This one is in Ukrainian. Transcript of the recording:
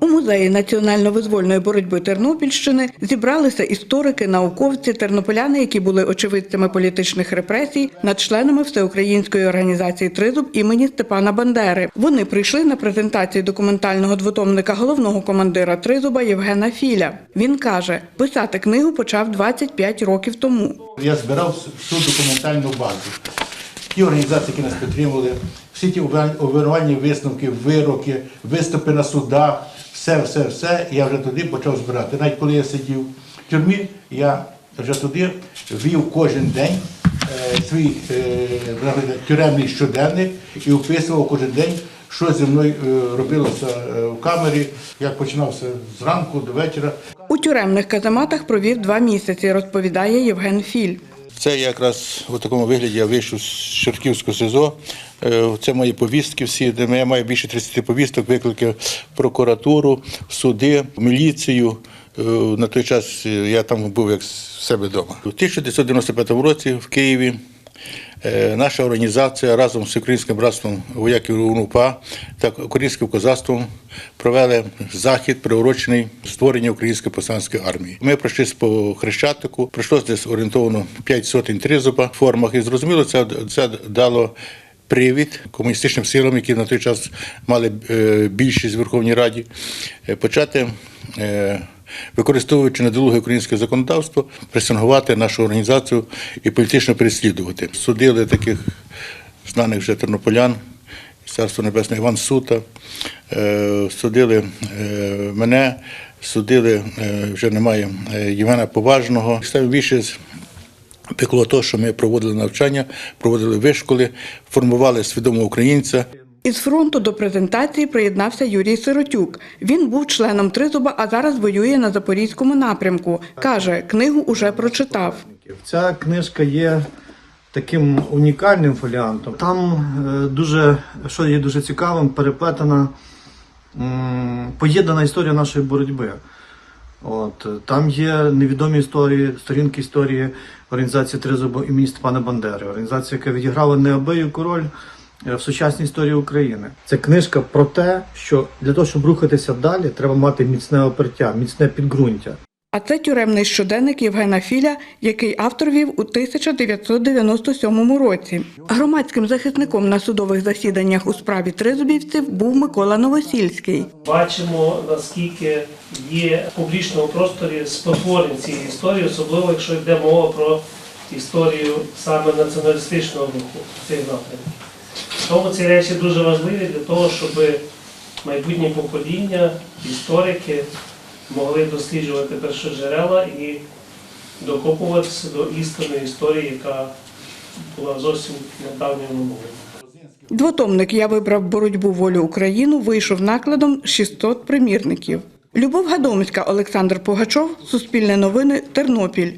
У музеї національно-визвольної боротьби Тернопільщини зібралися історики, науковці, тернополяни, які були очевидцями політичних репресій над членами всеукраїнської організації Тризуб імені Степана Бандери. Вони прийшли на презентацію документального двотомника головного командира Тризуба Євгена Філя. Він каже, писати книгу почав 25 років тому. Я збирав всю документальну базу. Ті організації, які нас підтримували, всі ті обвинувальні висновки, вироки, виступи на судах, все, все, все. Я вже туди почав збирати. Навіть коли я сидів в тюрмі, я вже туди вів кожен день е, свій е, тюремний щоденник і описував кожен день, що зі мною е, робилося в камері, як починався зранку до вечора. У тюремних казематах провів два місяці, розповідає Євген Філь. Це якраз у такому вигляді я вийшов з Чортківського СИЗО. Е, Це мої повістки всі, де я маю більше 30 повісток, виклики в прокуратуру, суди, міліцію. Е, На той час я там був як в себе вдома. У 1995 році в Києві наша організація разом з Українським братством вояків УНУПА та Українським козацтвом провели захід, приурочений створенню Української повстанської армії. Ми пройшли по Хрещатику, пройшло десь орієнтовно 5 сотень тризуба в формах, і зрозуміло, це, це дало. Привід комуністичним силам, які на той час мали е, більшість в Верховній Раді, е, почати, е, використовуючи недолуге українське законодавство, пресингувати нашу організацію і політично переслідувати. Судили таких знаних вже тернополян, Царство Небесне Іван Сута, е, судили е, мене, судили е, вже немає Євгена Поважного. Саме більше пекло то, що ми проводили навчання, проводили вишколи, формували свідомого українця. Із фронту до презентації приєднався Юрій Сиротюк. Він був членом Тризуба, а зараз воює на запорізькому напрямку. Каже, книгу уже прочитав. Ця книжка є таким унікальним фоліантом. Там е, дуже, що є дуже цікавим, переплетена поєднана історія нашої боротьби. От, там є невідомі історії, сторінки історії організації Тризубо імені Степана Бандери, організація, яка відіграла неабияку роль в сучасній історії України. Це книжка про те, що для того, щоб рухатися далі, треба мати міцне опертя, міцне підґрунтя. А це тюремний щоденник Євгена Філя, який автор вів у 1997 році. Громадським захисником на судових засіданнях у справі тризубівців був Микола Новосільський. Бачимо, наскільки є в публічному просторі спотворень цієї історії, особливо якщо йде мова про історію саме націоналістичного руху цих напрямків. Тому ці речі дуже важливі для того, щоб майбутнє покоління, історики могли досліджувати першоджерела і докопуватися до істинної історії, яка була зовсім недавньою минулим. Двотомник Я вибрав боротьбу волю Україну вийшов накладом 600 примірників. Любов Гадомська, Олександр Пугачов, Суспільне новини, Тернопіль.